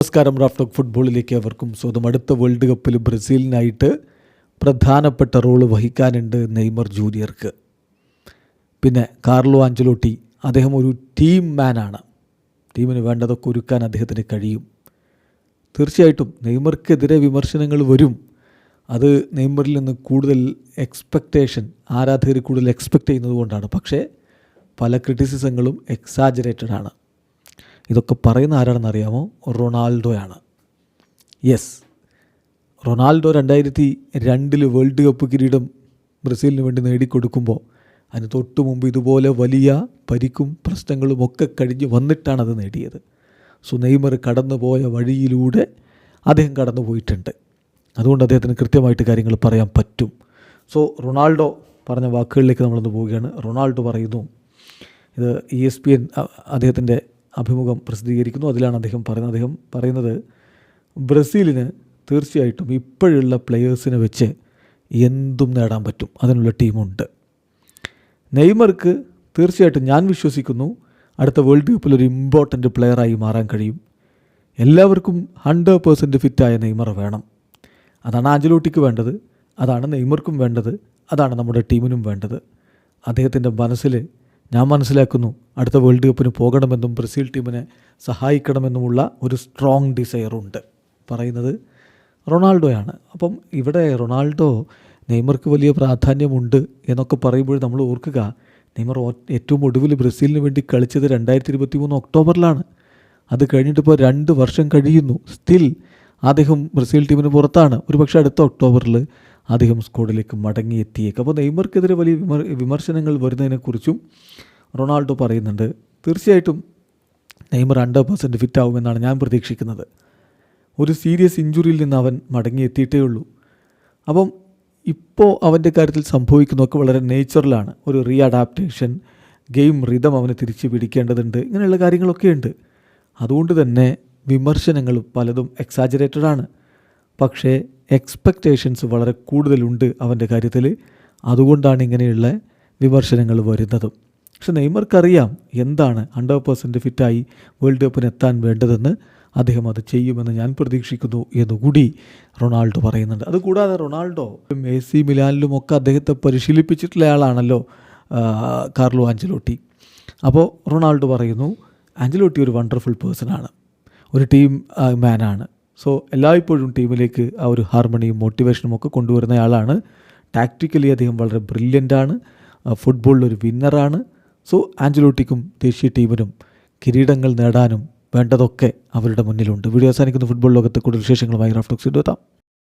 നമസ്കാരം റാഫ്റ്റോക്ക് ഫുട്ബോളിലേക്ക് അവർക്കും സ്വന്തം അടുത്ത വേൾഡ് കപ്പിൽ ബ്രസീലിനായിട്ട് പ്രധാനപ്പെട്ട റോൾ വഹിക്കാനുണ്ട് നെയ്മർ ജൂനിയർക്ക്. പിന്നെ കാർലോ ആഞ്ചലോട്ടി അദ്ദേഹം ഒരു ടീം മാനാണ്. ടീമിന് വേണ്ടതൊക്കെ ഒരുക്കാൻ അദ്ദേഹത്തിന് കഴിയും. തീർച്ചയായിട്ടും നെയ്മർക്കെതിരെ വിമർശനങ്ങൾ വരും. അത് നെയ്മറിൽ നിന്ന് കൂടുതൽ എക്സ്പെക്റ്റേഷൻ ആരാധകർ കൂടുതൽ എക്സ്പെക്റ്റ് ചെയ്യുന്നത് കൊണ്ടാണ്. പക്ഷേ പല ക്രിറ്റിസിസങ്ങളും എക്സാജറേറ്റഡ് ആണ്. ഇതൊക്കെ പറയുന്ന ആരാണെന്ന് അറിയാമോ റൊണാൾഡോയാണ്. യെസ് റൊണാൾഡോ രണ്ടായിരത്തി രണ്ടിൽ വേൾഡ് കപ്പ് കിരീടം ബ്രസീലിന് വേണ്ടി നേടിക്കൊടുക്കുമ്പോൾ അതിന് തൊട്ട് മുമ്പ് ഇതുപോലെ വലിയ പരിക്കും പ്രശ്നങ്ങളും ഒക്കെ കഴിഞ്ഞ് വന്നിട്ടാണ് അത് നേടിയത്. സോ നെയ്മർ കടന്നുപോയ വഴിയിലൂടെ അദ്ദേഹം കടന്നു പോയിട്ടുണ്ട് അതുകൊണ്ട് അദ്ദേഹത്തിന് കൃത്യമായിട്ട് കാര്യങ്ങൾ പറയാൻ പറ്റും. സോ റൊണാൾഡോ പറഞ്ഞ വാക്കുകളിലേക്ക് നമ്മളൊന്ന് പോവുകയാണ്. റൊണാൾഡോ പറയുന്നു ഇത് E E S P N അദ്ദേഹത്തിന്റെ അഭിമുഖം പ്രസിദ്ധീകരിക്കുന്നു. അതിലാണ് അദ്ദേഹം പറയുന്നത്. അദ്ദേഹം പറയുന്നത് ബ്രസീലിന് തീർച്ചയായിട്ടും ഇപ്പോഴുള്ള പ്ലെയേഴ്സിനെ വെച്ച് എന്തും നേടാൻ പറ്റും. അതിനുള്ള ടീമുണ്ട്. നെയ്മർക്ക് തീർച്ചയായിട്ടും ഞാൻ വിശ്വസിക്കുന്നു അടുത്ത വേൾഡ് കപ്പിൽ ഒരു ഇമ്പോർട്ടന്റ് പ്ലെയറായി മാറാൻ കഴിയും. എല്ലാവർക്കും ഹൺഡ്രഡ് പേഴ്സന്റ് ഫിറ്റായ നെയ്മർ വേണം. അതാണ് ആഞ്ചലോട്ടിക്ക് വേണ്ടത്. അതാണ് നെയ്മർക്കും വേണ്ടത്. അതാണ് നമ്മുടെ ടീമിനും വേണ്ടത്. അദ്ദേഹത്തിന്റെ മനസ്സിൽ ഞാൻ മനസ്സിലാക്കുന്നു അടുത്ത വേൾഡ് കപ്പിന് പോകണമെന്നും ബ്രസീൽ ടീമിനെ സഹായിക്കണമെന്നുമുള്ള ഒരു സ്ട്രോങ് ഡിസയറുണ്ട് പറയുന്നത് റൊണാൾഡോയാണ്. അപ്പം ഇവിടെ റൊണാൾഡോ നെയ്മർക്ക് വലിയ പ്രാധാന്യമുണ്ട് എന്നൊക്കെ പറയുമ്പോൾ നമ്മൾ ഓർക്കുക നെയ്മർ ഏറ്റവും ഒടുവിൽ ബ്രസീലിന് വേണ്ടി കളിച്ചത് രണ്ടായിരത്തി ഇരുപത്തി മൂന്ന് ഒക്ടോബറിലാണ്. അത് കഴിഞ്ഞിട്ടിപ്പോൾ രണ്ട് വർഷം കഴിയുന്നു. സ്റ്റിൽ അദ്ദേഹം ബ്രസീൽ ടീമിന് പുറത്താണ്. ഒരു പക്ഷേ അടുത്ത ഒക്ടോബറിൽ അദ്ദേഹം സ്ക്വാഡിലേക്ക് മടങ്ങിയെത്തിയേക്കും. അപ്പോൾ നെയ്മർക്കെതിരെ വലിയ വിമർ വിമർശനങ്ങൾ വരുന്നതിനെക്കുറിച്ചും റൊണാൾഡോ പറയുന്നുണ്ട് തീർച്ചയായിട്ടും നെയ്മർ ഹൺഡ്രഡ് പെർസെന്റ് ഫിറ്റ് ആവുമെന്നാണ് ഞാൻ പ്രതീക്ഷിക്കുന്നത്. ഒരു സീരിയസ് ഇഞ്ചുറിയിൽ നിന്ന് അവൻ മടങ്ങിയെത്തിയിട്ടേ ഉള്ളൂ. അപ്പം ഇപ്പോൾ അവന്റെ കാര്യത്തിൽ സംഭവിക്കുന്നതൊക്കെ വളരെ നേച്ചുറലാണ് ഒരു റീ അഡാപ്റ്റേഷൻ ഗെയിം റിതം അവനെ തിരിച്ച് പിടിക്കേണ്ടതുണ്ട് ഇങ്ങനെയുള്ള കാര്യങ്ങളൊക്കെ ഉണ്ട്. അതുകൊണ്ട് തന്നെ വിമർശനങ്ങൾ പലതും എക്സാജറേറ്റഡ് ആണ്. പക്ഷേ എക്സ്പെക്റ്റേഷൻസ് വളരെ കൂടുതലുണ്ട് അവന്റെ കാര്യത്തിൽ. അതുകൊണ്ടാണ് ഇങ്ങനെയുള്ള വിമർശനങ്ങൾ വരുന്നതും. പക്ഷെ നെയ്മർക്കറിയാം എന്താണ് ഹൺഡ്രഡ് പേഴ്സന്റ് ഫിറ്റായി വേൾഡ് കപ്പിന് എത്താൻ വേണ്ടതെന്ന്. അദ്ദേഹം അത് ചെയ്യുമെന്ന് ഞാൻ പ്രതീക്ഷിക്കുന്നു എന്നുകൂടി റൊണാൾഡോ പറയുന്നുണ്ട്. അതുകൂടാതെ റൊണാൾഡോ എ സി മിലാനിലും ഒക്കെ അദ്ദേഹത്തെ പരിശീലിപ്പിച്ചിട്ടുള്ള ആളാണല്ലോ കാർലോ ആഞ്ചലോട്ടി അപ്പോൾ റൊണാൾഡോ പറയുന്നു ആഞ്ചലോട്ടി ഒരു വണ്ടർഫുൾ പേഴ്സണാണ് ഒരു ടീം മാനാണ്. സോ എല്ലായ്പ്പോഴും ടീമിലേക്ക് ആ ഒരു ഹാർമണിയും മോട്ടിവേഷനും ഒക്കെ കൊണ്ടുവരുന്ന ആളാണ്. ടാക്റ്റിക്കലി അദ്ദേഹം വളരെ ബ്രില്യന്റാണ് ഫുട്ബോളിൽ ഒരു വിന്നറാണ്. സോ ആഞ്ചലോട്ടിക്കും ദേശീയ ടീമിനും കിരീടങ്ങൾ നേടാനും വേണ്ടതൊക്കെ അവരുടെ മുന്നിലുണ്ട്. വീഡിയോ അവസാനിക്കുന്ന. ഫുട്ബോൾ ലോകത്തെ കൂടുതൽ വിശേഷങ്ങളുമായി റാഫ്റ്റോക്സ് എത്താം.